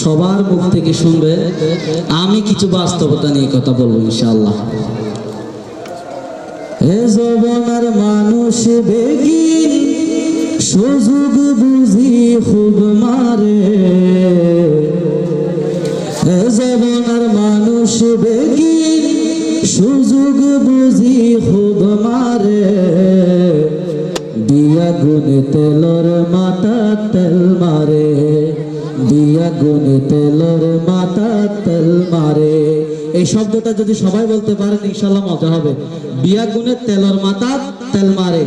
সবার মুখ থেকে শুনবে। আমি কিছু বাস্তবতা নিয়ে কথা বলব, ইনশাআল্লাহ। হে জবনার মানুষ বেগিন, সুযোগ বুঝি খুব মারে। হে জবনার মানুষ বেগিন, সুযোগ বুঝি খুব মারে। দিয়া গুনে তেলর গুনে তেলর মাথা তেল মারে। এই শব্দটা যদি সবাই বলতে পারেন ইনশাল্লাহ মজা হবে। বিয়া গুনে তেলর মাথা তেল মারে।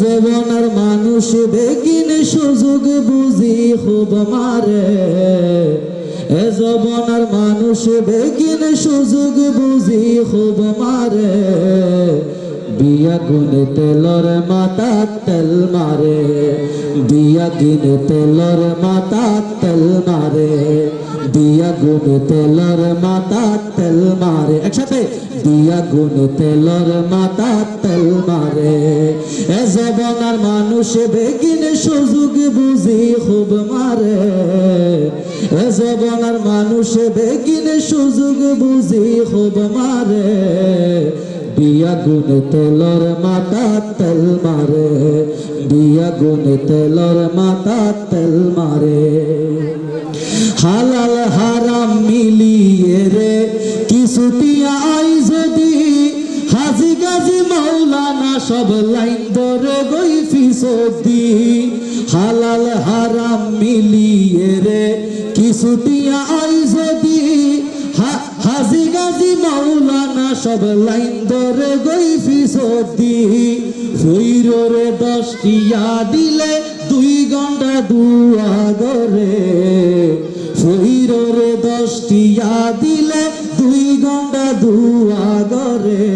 জবনার মানুষ বেগিন সুযোগ বুঝি খুব মারে। এ জবনার মানুষ বেগিন সুযোগ বুঝি খুব মারে। বিয়া গুনে তেলর মাথা তেল মারে বিয়া গুনে তেলর মাথা তেল মারে বিয়া গুনে তেলর মাথা তেল মারে, একসাথে। বিয়া গুনে তেলর মাথা তেল মারে, এ জবনার মানুষ বেগিন সুযোগ বুঝি খুব মারে, এ জবনার মানুষ বেগিন সুযোগ বুঝি খুব মারে। বিয়া গুনে তেলর মাথা তেল মারে, বিয়া গুনে তেলর মাথা তেল মারে। হালাল হারাম মিলিয়ে রে কিছুটি আই যদি? হাজি গাজি মাওলানা সব লাইন ধরে গই ফিসদি হালাল হারাম মিলিয়ে রে কিছুটি আই যদি? মাওলানা, সব লাইন ধরে গই ফিসদি ফুইরে দশটিয়া দিলে দুই ঘণ্টা দুয়া গরে ফুইরে দশটিয়া দিলে দুই ঘণ্টা দুয়া গরে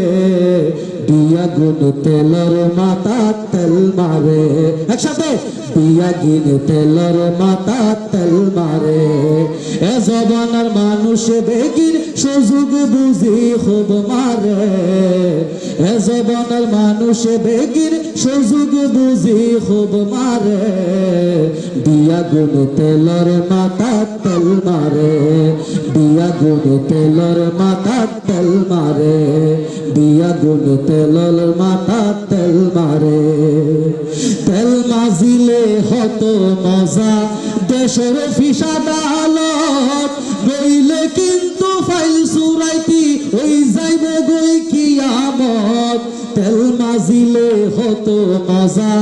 বিয়া গুন তেলর মাথা তেল মারে। একসাথে। বিয়া গিন তেলর মাথা তেল মারে। এ জবানার মানুষ বেগিন সুযোগ বুঝি খুব মারে। এ জবানার মানুষ বেগিন সুযোগ বুঝি খুব মারে। বিয়া গুন তেলর মাথা তেল মারে। বিয়া গুন তেলর মাথা তেল মারে। বিয়া গুন তেলর মাথা তেল হত মজা। দেশের ফিসা ডালত নইলে কিন্তু ফাইল সুরাইতি, ওই যাইব গই কিয়ামত। তেল মাজিলে হত মজা।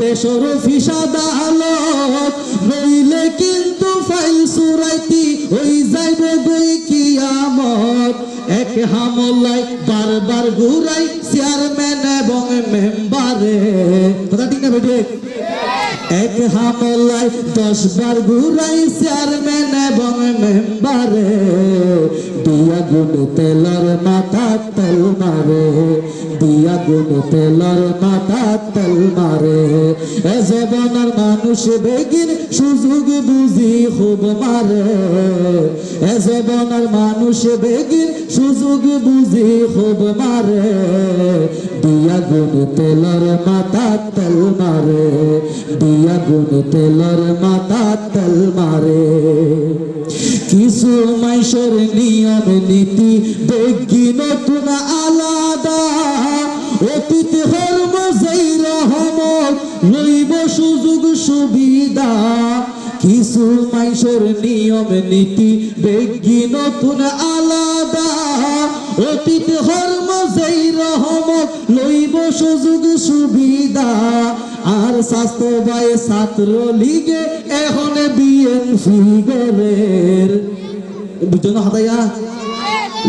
দেশের ফিসা ডালত নইলে কিন্তু ফাইল সুরাইতি, ওই যাইব গই কিয়ামত। এক হামলাই বারবার ঘুরাই চেয়ারম্যান এবং মেম্বারে। কথা ঠিক না বেটে এক হামলায় দশ বার ঘুরাই চেয়ারম্যান এবং মেম্বারে। দিয়া গুণ তেলার মাথা তেল মারে। দিয়া গুণ তেলর মাথা তেল মারে। জবনার মানুষ বেগিন সুযোগ বুঝি খুব মারে। জবনার মানুষ বেগিন সুযোগ বুঝি খুব মারে। দিয়া গুণ তেলর মাথা তেল মারে। দিয়া গুণ তেলর মাথা তেল মারে। কিছু মাইসের নিয়ম নীতি বেগি নতুন আলাদা। অতীত হর্ম যেই রহমত, লইব সুযোগ সুবিধা। কিছু মাইসের নিয়ম নীতি, বেগি নতুন আলাদা। অতীত হর্ম যেই রহমত, লইব সুযোগ সুবিধা। আর স্বাস্থ্য বাই ছাত্র লীগে এখন বিএনপি গরের বুঝছ না হাতাইয়া।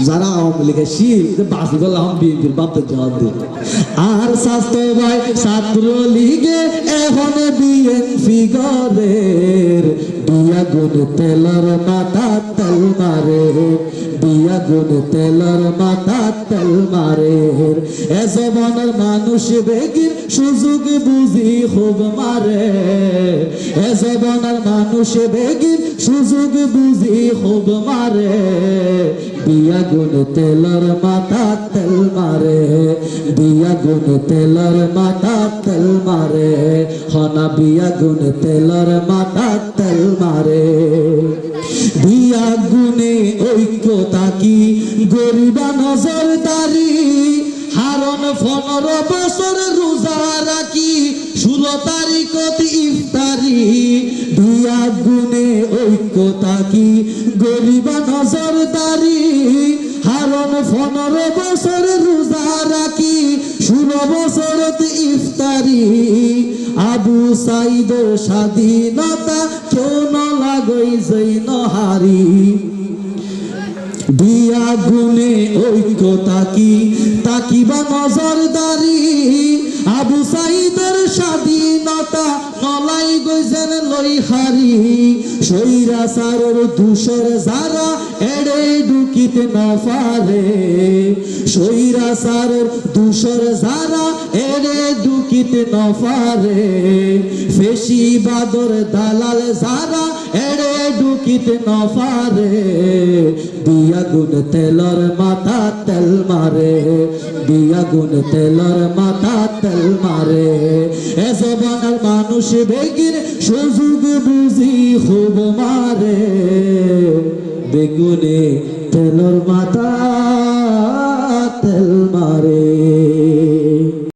যারা আওয়ামী লীগের শিল বাসি করলাম বিএনপির বাপের জবাব দিল। আর স্বাস্থ্য ভাই ছাত্র লীগে এখন বিএনপি গরের বিয়া গুণ তেলর মাথা তেল মারে। বিয়া গুণ তেলর মাথা তেল মারে। এ মানুষ বেগির সুযোগ বুঝি খুব মারে। এ জবানের মানুষ বেগির সুযোগ বুঝি খুব মারে। বিয়া গুণ তেলর মাথা তেল মারে বিয়া গুণ তেলর মাথা তেল মারে, হনা বিয়া গুণ তেলর মাথা তেল মারে। বিয়া গুণে ঐক্য তাকি গরিবা নজরদারি হারন পনেরো বছর ঐক্য তাকি গরিবা নজরদারি হারন পনেরো বছর রোজা রাখি, ষোলো বছরত ইফতারি। আবু সাইদ স্বাধীনতা কেউ নলাগই জৈন হারি বিয়া গুনে ঐক্য তাকি তাকিবা নজরদারি। আবু সাইদের স্বাধীনতা গইছেন লই হারি সৈরা সারর দুসর যারা এড়ে ঢুকিতে নফারে সৈরা সারর দুসর যারা এড়ে ঢুকিতে নফারে ফেসি বাদর দালাল যারা এড়ে ঢুকিতে নফারে বিয়া গুণ তেলর মাথা তেল মারে বিয়া গুণ তেলর মাথা তেল মারে। এ জবানার মানুষ বেগির সুযোগ বুঝি খুব মারে, বেগুনে তেলর মাথা তেল মারে।